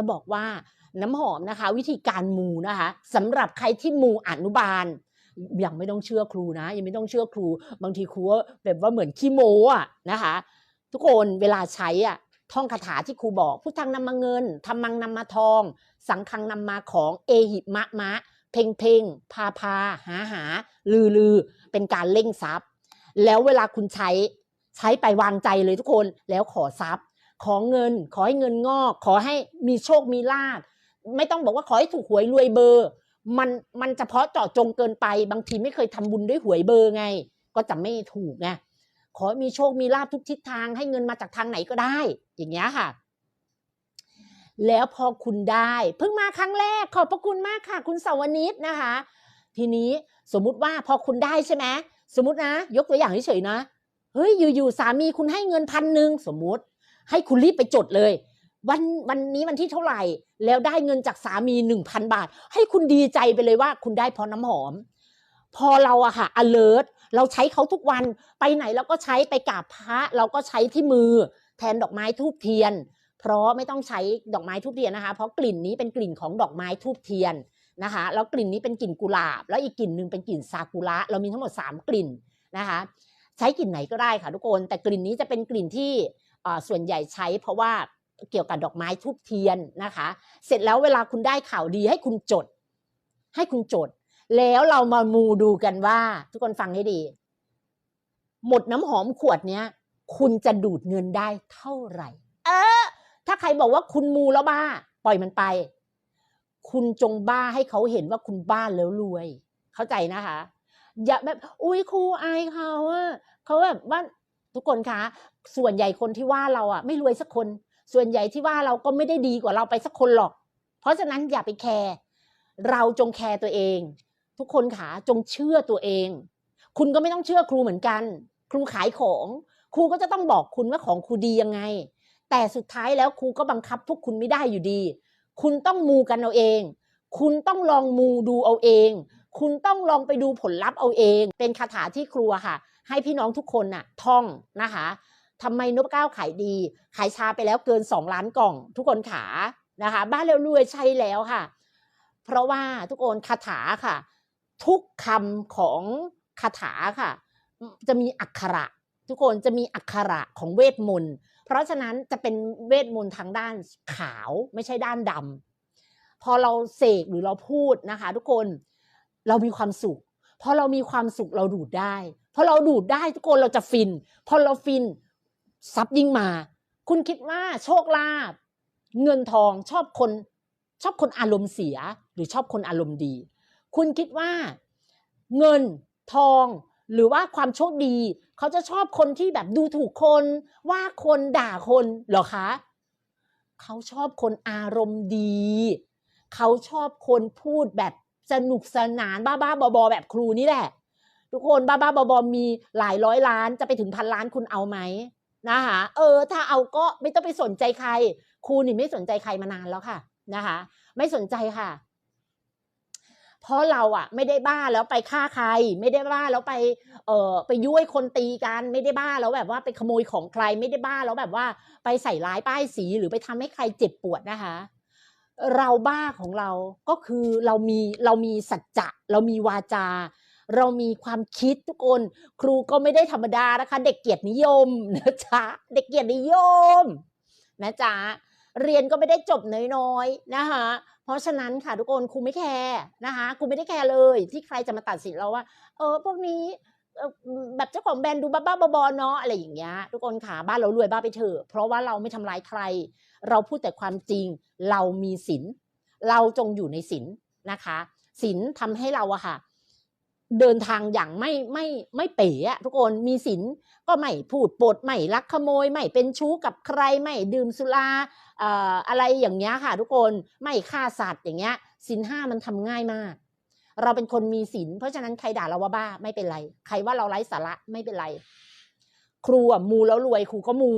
จะบอกว่าน้ำหอมนะคะ วิธีการมูนะคะสำหรับใครที่มูอนุบาลยังไม่ต้องเชื่อครูนะ ยังไม่ต้องเชื่อครู บางทีครูแบบว่าเหมือนขี้โมอะนะคะ ทุกคนเวลาใช้อะท่องคาถาที่ครูบอกพุทธังนำมาเงินธรรมังนำมาทอง สังฆังนำมาของเอหิมะมะ เพ่งเพ่งพาพาหาหา ลือลือเป็นการเล่งทรัพย์ แล้วเวลาคุณใช้ใช้ไปวางใจเลยทุกคนแล้วขอทรัพย์ ขอเงิน ขอให้เงินงอก ขอให้มีโชคมีลาภไม่ต้องบอกว่าขอให้ถูกหวยรวยเบอร์ มันมันเฉพาะเจาะจงเกินไป บางทีไม่เคยทำบุญด้วยหวยเบอร์ไง ก็จะไม่ถูกไงขอมีโชคมีลาภทุกทิศทาง ให้เงินมาจากทางไหนก็ได้ อย่างเงี้ยค่ะ แล้วพอคุณได้เพิ่งมาครั้งแรกขอบพระคุณมากค่ะ คุณสาวนิตนะคะ ทีนี้สมมุติว่าพอคุณได้ใช่ไหมสมมตินะ ยกตัวอย่างเฉยๆนะเฮ้ยอยู่ๆสามีคุณให้เงินพันหนึ่งสมมติ ให้คุณรีบไปจดเลย วันวันนี้วันที่เท่าไหร่ แล้วได้เงินจากสามีหนึ่งพันบาท ให้คุณดีใจไปเลยว่าคุณได้เพราะน้ำหอม พอเราอะค่ะ alert เราใช้เขาทุกวันไปไหนเราก็ใช้ไปกราบพระเราก็ใช้ที่มือแทนดอกไม้ทูบเทียน เพราะไม่ต้องใช้ดอกไม้ทูบเทียนนะคะ เพราะกลิ่นนี้เป็นกลิ่นของดอกไม้ทูบเทียนนะคะ แล้วกลิ่นนี้เป็นกลิ่นกุหลาบ แล้วอีกกลิ่นหนึ่งเป็นกลิ่นซากุระเรามีทั้งหมด 3 กลิ่นนะคะ ใช้กลิ่นไหนก็ได้ค่ะทุกคน แต่กลิ่นนี้จะเป็นกลิ่นที่ ส่วนใหญ่ใช้เพราะว่าเกี่ยวกับดอกไม้ทูบเทียนนะคะ เสร็จแล้วเวลาคุณได้ข่าวดีให้คุณจด ให้คุณจด แล้วเรามามูดูกันว่า ทุกคนฟังให้ดี หมดน้ำหอมขวดเนี้ย คุณจะดูดเงินได้เท่าไหร่ เออ ถ้าใครบอกว่าคุณมูแล้วบ้า ปล่อยมันไป คุณจงบ้าให้เขาเห็นว่าคุณบ้าแล้วรวย เข้าใจนะคะ อย่าแบบ อุ้ยครูอายเขาอะเขาแบบว่า ทุกคนคะ ส่วนใหญ่คนที่ว่าเราอะไม่รวยสักคน ส่วนใหญ่ที่ว่าเราก็ไม่ได้ดีกว่าเราไปสักคนหรอก เพราะฉะนั้นอย่าไปแคร์เราจงแคร์ตัวเอง ทุกคนขาจงเชื่อตัวเอง คุณก็ไม่ต้องเชื่อครูเหมือนกัน ครูขายของ ครูก็จะต้องบอกคุณว่าของครูดียังไง แต่สุดท้ายแล้วครูก็บังคับพวกคุณไม่ได้อยู่ดี คุณต้องมูกันเอาเอง คุณต้องลองมูดูเอาเอง คุณต้องลองไปดูผลลัพธ์เอาเอง เป็นคาถาที่ครูอะค่ะ ให้พี่น้องทุกคนน่ะท่องนะคะทำไมนพเก้าขายดี ขายชาไปแล้วเกิน 2 ล้านกล่อง ทุกคนขานะคะ บ้านเร็วรวยใช่แล้วค่ะ เพราะว่าทุกคนคาถาค่ะ ทุกคำของคาถาค่ะ จะมีอักขระ ทุกคนจะมีอักขระของเวทมนต์เพราะฉะนั้นจะเป็นเวทมนต์ทางด้านขาวไม่ใช่ด้านดำพอเราเสกหรือเราพูดนะคะ ทุกคน เรามีความสุขพอเรามีความสุขเราดูดได้พอเราดูดได้ทุกคนเราจะฟินพอเราฟินทรัพย์ยิ่งมา คุณคิดว่าโชคลาภเงินทองชอบคนชอบคนอารมณ์เสียหรือชอบคนอารมณ์ดี คุณคิดว่าเงินทองหรือว่าความโชคดี เขาจะชอบคนที่แบบดูถูกคนว่าคนด่าคนหรอคะเขาชอบคนอารมณ์ดี เขาชอบคนพูดแบบ สนุกสนานบ้าๆบอๆแบบครูนี่แหละ ทุกคนบ้าๆบอๆมีหลายร้อยล้านจะไปถึงพันล้านคุณเอาไหมนะคะเออ ถ้าเอาก็ไม่ต้องไปสนใจใคร ครูนี่ไม่สนใจใครมานานแล้วค่ะนะคะ ไม่สนใจค่ะ เพราะเราอะไม่ได้บ้าแล้วไปฆ่าใคร ไม่ได้บ้าแล้วไป เอ่อไปยุ้ยคนตีกัน ไม่ได้บ้าแล้วแบบว่าไปขโมยของใคร ไม่ได้บ้าแล้วแบบว่า ไปใส่ร้ายป้ายสีหรือไปทำให้ใครเจ็บปวดนะคะ เราบ้าของเราก็คือเรามีเรามีสัจจะเรามีวาจา เรามีความคิดทุกคน ครูก็ไม่ได้ธรรมดานะคะ เด็กเกียรตินิยมนะจ๊ะเด็กเกียรตินิยม นะจ๊ะเรียนก็ไม่ได้จบน้อยๆนะคะเพราะฉะนั้นค่ะทุกคนครูไม่แคร์นะคะครูไม่ได้แคร์เลย ที่ใครจะมาตัดสินเราว่า เออพวกนี้ แบบเจ้าของแบรนด์ดูบ้าๆบอๆเนาะอะไรอย่างเงี้ยทุกคนค่ะบ้านเรารวยบ้าไปเถอะเพราะว่าเราไม่ทำร้ายใคร เราพูดแต่ความจริง เรามีศีลเราจงอยู่ในศีลนะคะศีลทำให้เราอะค่ะ เดินทางอย่างไม่ไม่ไม่เป๋อะทุกคนมีศีลก็ไม่พูดปดไม่ลักขโมยไม่เป็นชู้กับใครไม่ดื่มสุราอะไรอย่างเงี้ยค่ะ ทุกคนไม่ฆ่าสัตว์อย่างเงี้ยศีลห้ามันทำง่ายมาก เราเป็นคนมีศีลเพราะฉะนั้นใครด่าเราว่าบ้าไม่เป็นไร ใครว่าเราไร้สาระไม่เป็นไร ครูอะมูแล้วรวยครูก็มู